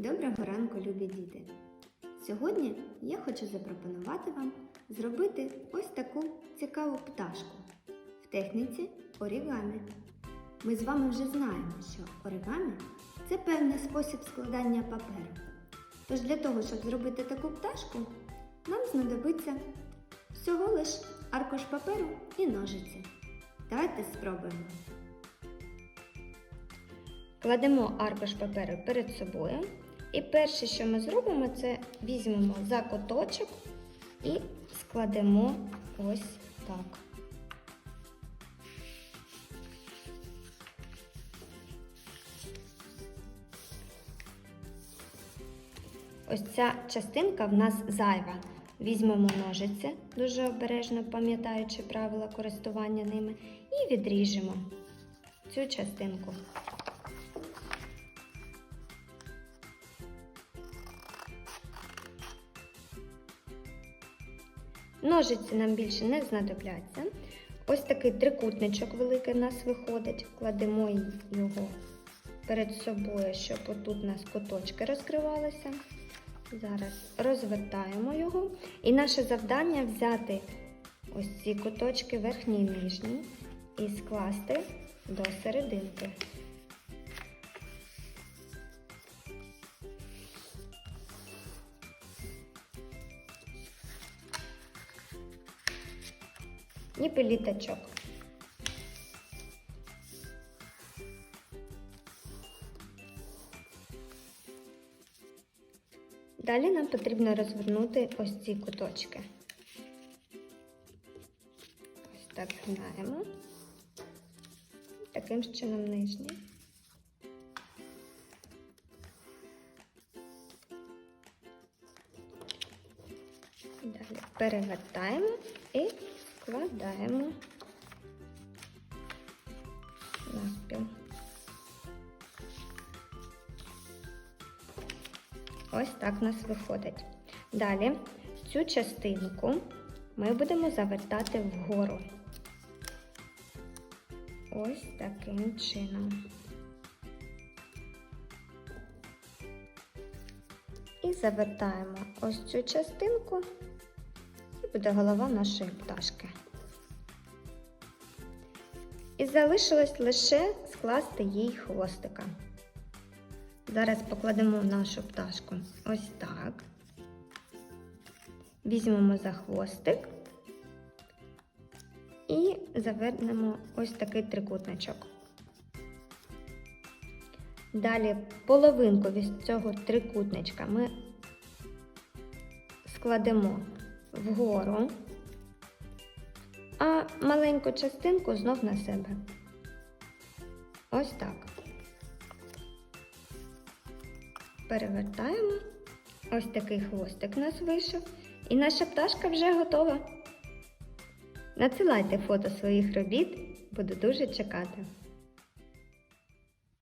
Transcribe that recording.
Доброго ранку, любі діти! Сьогодні я хочу запропонувати вам зробити ось таку цікаву пташку в техніці орігамі. Ми з вами вже знаємо, що оригамі це певний спосіб складання паперу. Тож для того, щоб зробити таку пташку, нам знадобиться всього лиш аркуш паперу і ножиці. Давайте спробуємо. Кладемо аркуш паперу перед собою. І перше, що ми зробимо, це візьмемо за куточок і складемо ось так. Ось ця частинка в нас зайва. Візьмемо ножиці, дуже обережно пам'ятаючи правила користування ними, і відріжемо цю частинку. Ножиці нам більше не знадобляться. Ось такий трикутничок великий в нас виходить. Кладемо його перед собою, щоб отут у нас куточки розкривалися. Зараз розвертаємо його. І наше завдання взяти ось ці куточки верхній і нижній і скласти до серединки. Ніби літачок. Далі нам потрібно розвернути ось ці куточки. Ось так гнаємо. Таким чином нижній. Далі перевертаємо і складаємо навпіл. Ось так у нас виходить. Далі цю частинку ми будемо завертати вгору. Ось таким чином. І завертаємо ось цю частинку буде голова нашої пташки. І залишилось лише скласти їй хвостика. Зараз покладемо нашу пташку ось так. Візьмемо за хвостик і завернемо ось такий трикутничок. Далі половинку від цього трикутничка ми складемо вгору, а маленьку частинку знов на себе. Ось так. Перевертаємо. Ось такий хвостик у нас вийшов. І наша пташка вже готова. Надсилайте фото своїх робіт, буду дуже чекати.